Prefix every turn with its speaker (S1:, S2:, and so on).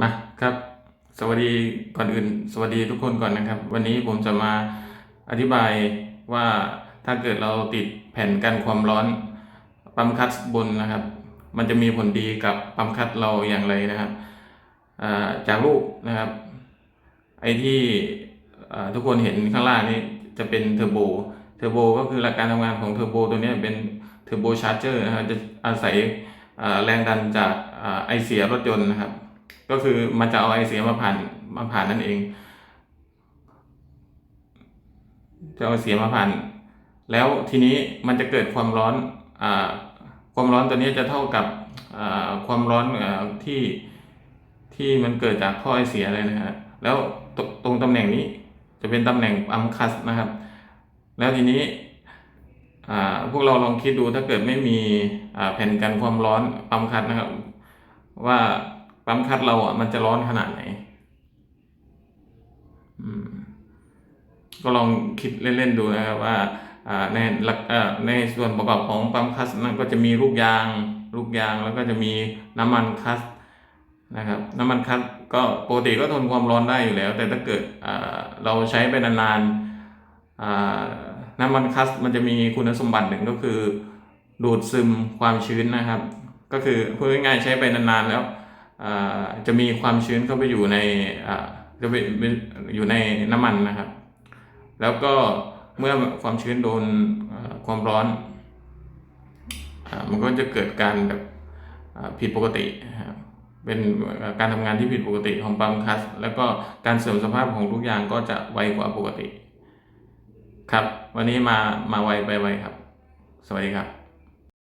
S1: มาครับ สวัสดีก่อนอื่น สวัสดีทุกคนก่อนนะครับ วันนี้ผมจะมาอธิบายว่าถ้าเกิดเราติดแผ่นกันความร้อนปั๊มคัดบนนะครับ มันจะมีผลดีกับปั๊มคัดเราอย่างไรนะครับจากรูปนะครับ ไอที่ทุกคนเห็นข้างล่างนี้จะเป็นเทอร์โบเทอร์โบก็คือหลักการทำงานของเทอร์โบตัวนี้เป็นเทอร์โบชาร์เจอร์นะครับจะอาศัยแรงดันจากไอเสียรถยนต์นะครับ ก็คือมันจะเอาไอเสียมาผ่านมาผ่านนั่นเอง จะเอาเสียมาผ่าน แล้วทีนี้มันจะเกิดความร้อนอ่าความร้อนตัวนี้จะเท่ากับอ่าความร้อนอ่าที่ที่มันเกิดจากท่อไอเสียเลยนะฮะแล้วตรงตรงตำแหน่งนี้จะเป็นตำแหน่งปั๊มคัสนะครับ แล้วทีนี้อ่าพวกเราลองคิดดูถ้าเกิดไม่มีแผ่นกันความร้อนปั๊มคัสนะครับ ว่า ปั๊มคัดเราอะมันจะร้อนขนาดไหนอืมก็ลองคิดเล่นๆดูนะครับว่าอ่าในหลักอ่าในส่วนประกอบของปั๊มคัสนั้นก็จะมีลูกยางลูกยางแล้วก็จะมีน้ำมันคัสนะครับ น้ำมันคัสก็ปกติก็ทนความร้อนได้อยู่แล้ว แต่ถ้าเกิดอ่าเราใช้ไปนานๆอ่าน้ำมันคัสมันจะมีคุณสมบัติหนึ่งก็คือ ดูดซึมความชื้นนะครับ ก็คือพูดง่ายๆใช้ไปนานๆแล้ว จะมีความชื้นเข้าไปอยู่ในอ่าจะไปอยู่ในน้ำมันนะครับ แล้วก็เมื่อความชื้นโดนความร้อนอมันก็จะเกิดการแบบผิดปกติครับเป็นการทำงานที่ผิดปกติของปั๊มคัส แล้วก็การเสื่อมสภาพของทุกอย่างก็จะไวกว่าปกติ ครับ วันนี้มามาไวไปไวครับ สวัสดีครับ